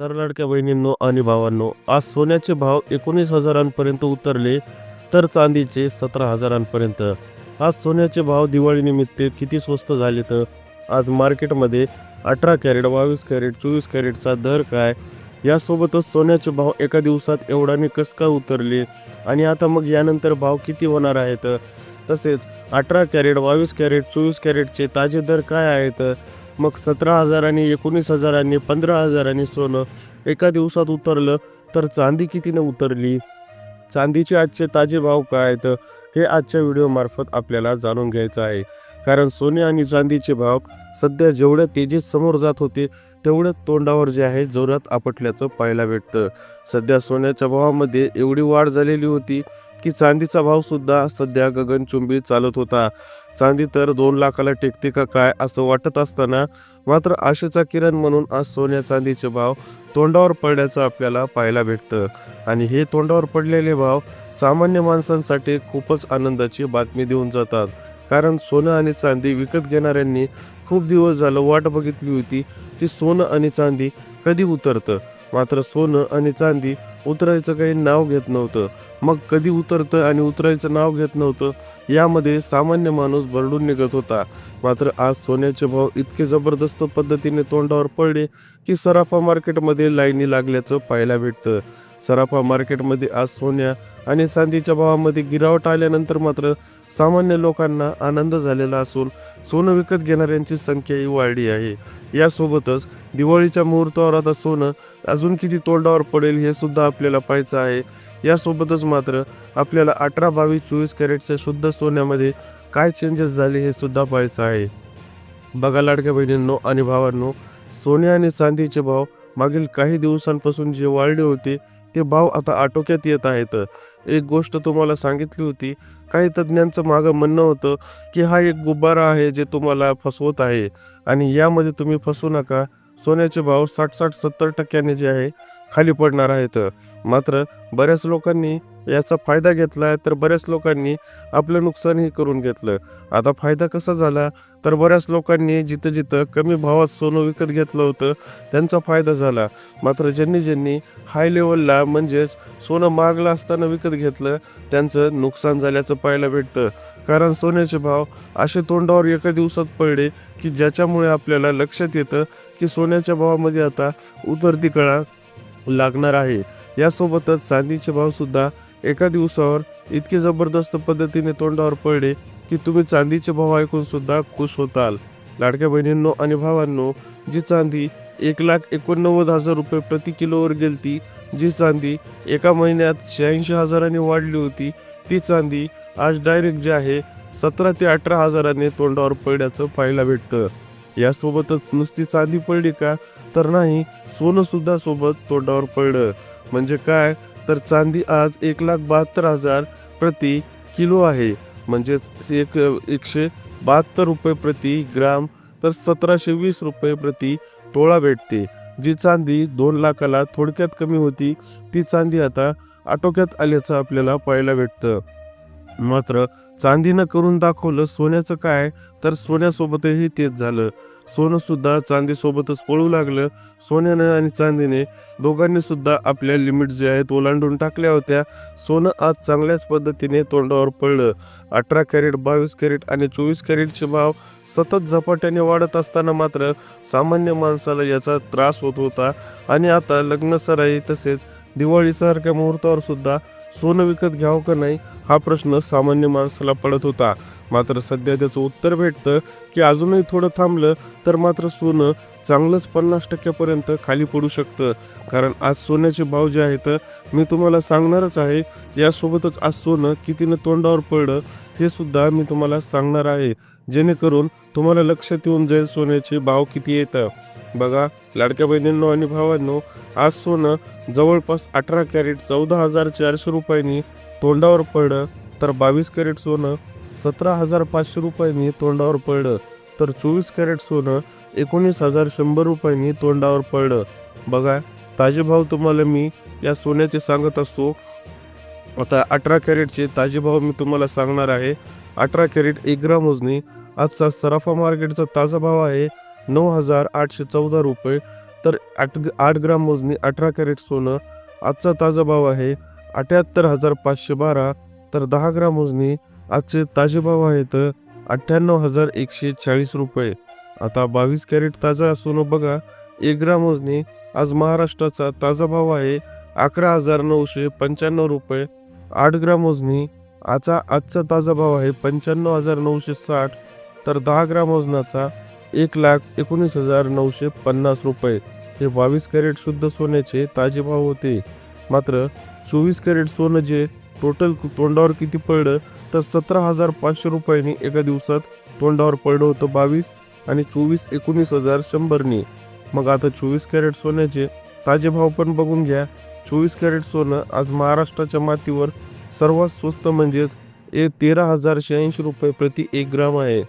तर लाडक्या बहिणींनो आणि भावांनो आज सोन्याचे भाव एकोणीस हजारांपर्यंत उतरले तर चांदीचे सतरा हजारांपर्यंत. आज सोन्याचे भाव दिवाळीनिमित्त किती स्वस्त झाले तर? आज मार्केटमध्ये अठरा कॅरेट बावीस कॅरेट चोवीस कॅरेटचा दर काय? यासोबतच सोन्याचे भाव एका दिवसात एवढाने कस काय उतरले? आणि आता मग यानंतर भाव किती होणार आहेत? तसेच अठरा कॅरेट बावीस कॅरेट चोवीस कॅरेटचे ताजे दर काय आहेत? मग सतरा हजारांनी एकोणीस हजारांनी पंधरा हजारांनी सोनं एका दिवसात उतरलं तर चांदी कितीनं उतरली? चांदीचे आजचे ताजे भाव काय आहेत? हे आजच्या व्हिडिओमार्फत आपल्याला जाणून घ्यायचं आहे. कारण सोने आणि चांदीचे भाव सध्या जेवढ्या तेजीत समोर जात होते तेवढ्या तोंडावर जे आहे जोरात आपटल्याचं पाहायला भेटतं. सध्या सोन्याच्या भावामध्ये एवढी वाढ झालेली होती की चांदीचा भावसुद्धा सध्या गगनचुंबी चालत होता. चांदी तर दोन लाखाला टेकते का काय असं वाटत असताना मात्र आशेचा किरण म्हणून आज सोन्या चांदीचे भाव तोंडावर पडल्याचं आपल्याला पाहायला भेटतं. आणि हे तोंडावर पडलेले भाव सामान्य माणसांसाठी खूपच आनंदाची बातमी देऊन जातात. कारण सोनं आणि चांदी विकत घेणाऱ्यांनी खूप दिवस झालं वाट बघितली होती की सोनं आणि चांदी कधी उतरतं? मात्र सोनं आणि चांदी उतरायचं काही नाव घेत नव्हतं. मग कधी उतरतं आणि उतरायचं नाव घेत नव्हतं यामध्ये सामान्य माणूस भरडून निघत होता. मात्र आज सोन्याचे भाव इतके जबरदस्त पद्धतीने तोंडावर पडले की सराफा मार्केटमध्ये लाईनी लागल्याचं पाहायला भेटतं. सराफा मार्केटमध्ये आज सोन्या आणि चांदीच्या भावामध्ये गिरावट आल्यानंतर मात्र सामान्य लोकांना आनंद झालेला असून सोनं विकत घेणाऱ्यांची संख्याही वाढली आहे. यासोबतच दिवाळीच्या मुहूर्तावर आता सोनं अजून किती तोंडावर पडेल हे सुद्धा आपल्याला पाहायचं आहे. यासोबतच मात्र आपल्याला अठरा बावीस चोवीस कॅरेटच्या शुद्ध सोन्यामध्ये काय चेंजेस झाले हे सुद्धा पाहायचं आहे. बघा लाडक्या बहिणींनो आणि भावांनो सोने आणि चांदीचे भाव मागील काही दिवसांपासून जे वाढले होते ते भाव आता आटोक्यात येत आहेत. एक गोष्ट तुम्हाला सांगितली होती काही तज्ज्ञांचं मागं म्हणणं होतं की हा एक गुब्बारा आहे जे तुम्हाला फसवत आहे आणि यामध्ये तुम्ही फसू नका. सोन्याचे भाव साठ साठ सत्तर टक्क्याने जे आहे खाली पडणार आहेत. मात्र बऱ्याच लोकांनी याचा फायदा घेतला तर बऱ्याच लोकांनी आपलं नुकसानही करून घेतलं. आता फायदा कसा झाला? तर बऱ्याच लोकांनी जिथं जिथं कमी भावात सोनं विकत घेतलं होतं त्यांचा फायदा झाला. मात्र ज्यांनी ज्यांनी हाय लेवलला म्हणजेच सोनं मागलं असताना विकत घेतलं त्यांचं नुकसान झाल्याचं पाहायला भेटतं. कारण सोन्याचे भाव असे तोंडावर एका दिवसात पडले की ज्याच्यामुळे आपल्याला लक्षात येतं की सोन्याच्या भावामध्ये आता उतरती कळा लागणार आहे. यासोबतच चांदीचे भावसुद्धा एका दिवसावर इतके जबरदस्त पद्धतीने तोंडावर पडले की तुम्ही चांदीचे भाव ऐकून सुद्धा खुश होताल. लाडक्या बहिणींनो आणि भावांनो जी चांदी एक लाख एकोणनव्वद हजार रुपये प्रति किलोवर गेलती जी चांदी एका महिन्यात शहाऐंशी हजारांनी वाढली होती ती चांदी आज डायरेक्ट जी आहे सतरा ते अठरा हजाराने तोंडावर पडल्याचं पाहायला भेटतं. यासोबतच नुसती चांदी पडली का? तर नाही सोनं सुद्धा सोबत तोंडावर पडलं. म्हणजे काय? तर चांदी आज एक लाख बहात्तर हजार प्रति किलो आहे. म्हणजेच एक एकशे बहात्तर रुपये प्रति ग्राम तर सतराशे वीस रुपये प्रति तोळा भेटते. जी चांदी दोन लाखाला थोडक्यात कमी होती ती चांदी आता आटोक्यात आल्याचं आपल्याला पाहायला भेटतं. मात्र चांदीनं करून दाखवलं सोन्याचं काय तर सोन्यासोबतही तेच झालं. सोनं सुद्धा चांदीसोबतच पळू लागलं. सोन्यानं आणि चांदीने दोघांनी सुद्धा आपल्या लिमिट जे आहेत ओलांडून टाकल्या होत्या. सोनं आज चांगल्याच पद्धतीने तोंडावर पडलं. अठरा कॅरेट बावीस कॅरेट आणि चोवीस कॅरेटचे भाव सतत झपाट्याने वाढत असताना मात्र सामान्य माणसाला याचा त्रास होत होता. आणि आता लग्न सराई तसेच दिवाळीसारख्या मुहूर्तावर सुद्धा सोनं विकत घ्यावं का नाही हा प्रश्न सामान्य माणसाला पडत होता. मात्र सध्या त्याचं उत्तर भेटतं की अजूनही थोडं थांबलं तर मात्र सोनं चांगलंच पन्नास टक्क्यापर्यंत खाली पडू शकतं. कारण आज सोन्याचे भाव जे आहेत मी तुम्हाला सांगणारच आहे यासोबतच आज सोनं कितीनं तोंडावर पडलं हे सुद्धा मी तुम्हाला सांगणार आहे. जेणेकरून तुम्हाला लक्षात येऊन जाईल सोन्याचे भाव किती येतं बघा लाडक्या बहिणींनो आणि भावांनो आज सोनं जवळपास अठरा कॅरेट चौदा हजार चारशे रुपयांनी तोंडावर पडलं तर बावीस कॅरेट सोनं सतरा हजार पाचशे रुपयांनी तोंडावर पडलं तर चोवीस कॅरेट सोनं एकोणीस हजार शंभर रुपयांनी तोंडावर पडलं. बघा ताजे भाव तुम्हाला मी या सोन्याचे सांगत असतो. आता अठरा कॅरेटचे ताजे भाव मी तुम्हाला सांगणार आहे. अठरा कॅरेट एक ग्राम मोजणी आजचा सराफा मार्केटचा ताजा भाव आहे नऊ हजार आठशे चौदा रुपये. तर आठ आठ ग्राम मोजणी अठरा कॅरेट सोनं आजचा ताजा भाव आहे अठ्याहत्तर हजार पाचशे बारा तर दहा ग्राम मोजणी आजचे ताजे भाव आहेत अठ्ठ्याण्णव हजार एकशे चाळीस रुपये. आता बावीस कॅरेट ताजा सोनं बघा एक ग्राम मोजणी आज महाराष्ट्राचा ताजा भाव आहे अकरा हजार नऊशे पंच्याण्णव रुपये. आठ ग्राम मोजणी आजचा आजचा ताजा भाव आहे पंच्याण्णव हजार नऊशे साठ तर दहा ग्राम वजनाचा एक लाख एकोणीस हजार नऊशे पन्नास रुपये. हे बावीस कॅरेट शुद्ध सोन्याचे ताजे भाव होते. मात्र चोवीस कॅरेट सोनं जे टोटल तोंडावर किती पडलं तर सतरा हजार पाचशे रुपयांनी एका दिवसात तोंडावर पडलं होतं बावीस आणि चोवीस एकोणीस हजार शंभरनी. मग आता चोवीस कॅरेट सोन्याचे ताजे भाव पण बघून घ्या. चोवीस कॅरेट सोनं आज महाराष्ट्राच्या मातीवर सर्वात स्वस्त म्हणजेच ए तेरा हजार शहाऐंशी रुपये प्रति एक ग्राम आहे.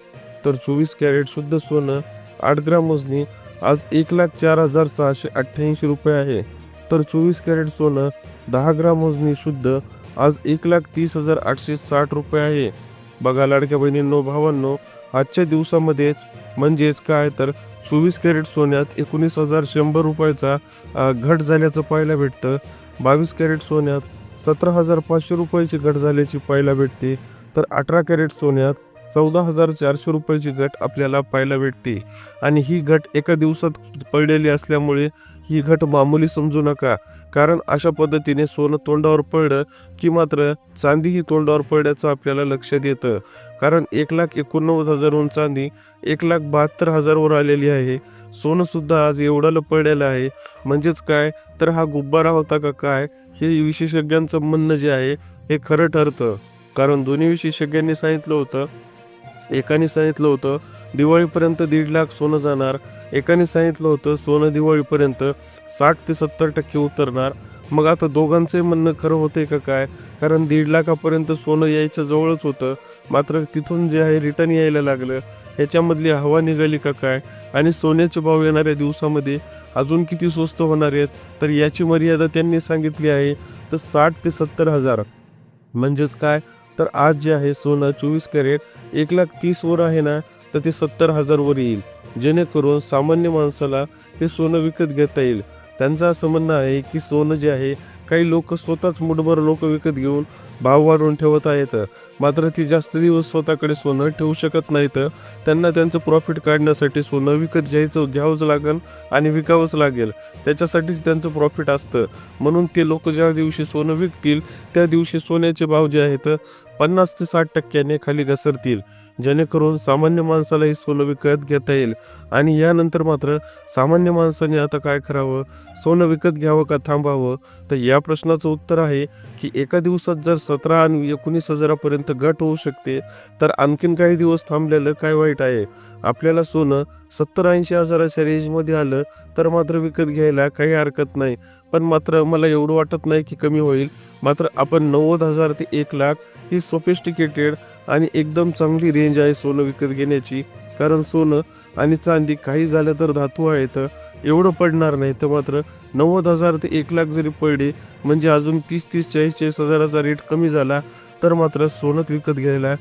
तर चोवीस कॅरेट शुद्ध सोनं आठ ग्राम वजनी आज एक लाख चार हजार सहाशे अठ्ठ्याऐंशी रुपये आहे. तर चोवीस कॅरेट सोनं दहा ग्राम मोजणी शुद्ध आज एक लाख तीस हजार आठशे साठ रुपये आहे. बघा लाडक्या बहिणींनो भावांनो आजच्या दिवसामध्येच म्हणजेच काय तर चोवीस कॅरेट सोन्यात एकोणीस हजार शंभर रुपयाचा घट झाल्याचं पाहायला भेटतं. बावीस कॅरेट सोन्यात सतरा हजार पाचशे रुपयाची घट झाल्याची पाहायला भेटते. तर अठरा कॅरेट सोन्यात चौदा हजार चारशे रुपयाची घट आपल्याला पाहायला भेटते. आणि ही घट एका दिवसात पडलेली असल्यामुळे ही घट मामूली समजू नका. कारण अशा पद्धतीने सोनं तोंडावर पडलं की मात्र चांदी ही तोंडावर पडल्याचं आपल्याला लक्षात येतं. कारण एक लाख एकोणनव्वद हजारहून चांदी एक लाख बहात्तर हजारवर आलेली आहे. सोनंसुद्धा आज एवढं पडलेलं आहे. म्हणजेच काय? तर हा गुब्बारा होता का काय? हे विशेषज्ञांचं म्हणणं जे आहे हे खरं ठरतं. कारण दोन्ही विशेषज्ञांनी सांगितलं होतं एकाने सांगितलं होतं दिवाळीपर्यंत दीड लाख सोनं जाणार. एकाने सांगितलं होतं सोनं दिवाळीपर्यंत साठ ते सत्तर टक्के उतरणार. मग आता दोघांचंही म्हणणं खरं होतंय का काय? कारण दीड लाखापर्यंत सोनं यायचं जवळच होतं. मात्र तिथून जे आहे रिटर्न यायला लागलं. ह्याच्यामधली हवा निघाली का काय? आणि सोन्याचे भाव येणाऱ्या दिवसामध्ये अजून किती स्वस्त होणार आहेत? तर याची मर्यादा त्यांनी सांगितली आहे तर साठ ते सत्तर हजार. म्हणजेच काय? तर आज जे आहे सोनं चोवीस कॅरेट एक लाख तीस वर आहे ना तर ते सत्तर हजारवर येईल. जेणेकरून सामान्य माणसाला हे सोनं विकत घेता येईल. त्यांचं असं म्हणणं आहे की सोनं जे आहे काही लोक स्वतःच मुठभर लोक विकत घेऊन भाव वाढवून ठेवत आहेत. मात्र ती जास्त दिवस स्वतःकडे सोनं ठेवू शकत नाहीत. त्यांना त्यांचं प्रॉफिट काढण्यासाठी सोनं विकत घ्यायचं घ्यावंच लागेल आणि विकावंच लागेल. त्याच्यासाठीच त्यांचं प्रॉफिट असतं. म्हणून ते लोक ज्या दिवशी सोनं विकतील त्या दिवशी सोन्याचे भाव जे आहेत पन्नास ते साठ टक्क्याने खाली घसरतील जेणेकरून सामान्य माणसालाही सोनं विकत घेता येईल. आणि यानंतर मात्र सामान्य माणसाने आता काय करावं? सोनं विकत घ्यावं का थांबावं? तर या प्रश्नाचं उत्तर आहे की एका दिवसात जर सतरा आणि एकोणीस हजारापर्यंत घट होऊ शकते तर आणखीन काही दिवस थांबलेलं काय वाईट आहे? आपल्याला सोनं सत्तर ऐंशी हजाराच्या रेंजमध्ये आलं तर मात्र विकत घ्यायला काही हरकत नाही. पण मात्र मला एवढं वाटत नाही की कमी होईल. मात्र आपण नव्वद हजार ते एक लाख ही सोफिस्टिकेटेड आणि एकदम चांगली रेंज आहे सोनं विकत घेण्याची. कारण सोनं आणि चांदी काही झालं तर धातू आहेत एवढं पडणार नाही. तर मात्र नव्वद हजार ते एक लाख जरी पडले म्हणजे अजून तीस तीस चाळीस चाळीस हजाराचा रेट कमी झाला तर मात्र सोनं विकत घ्यायला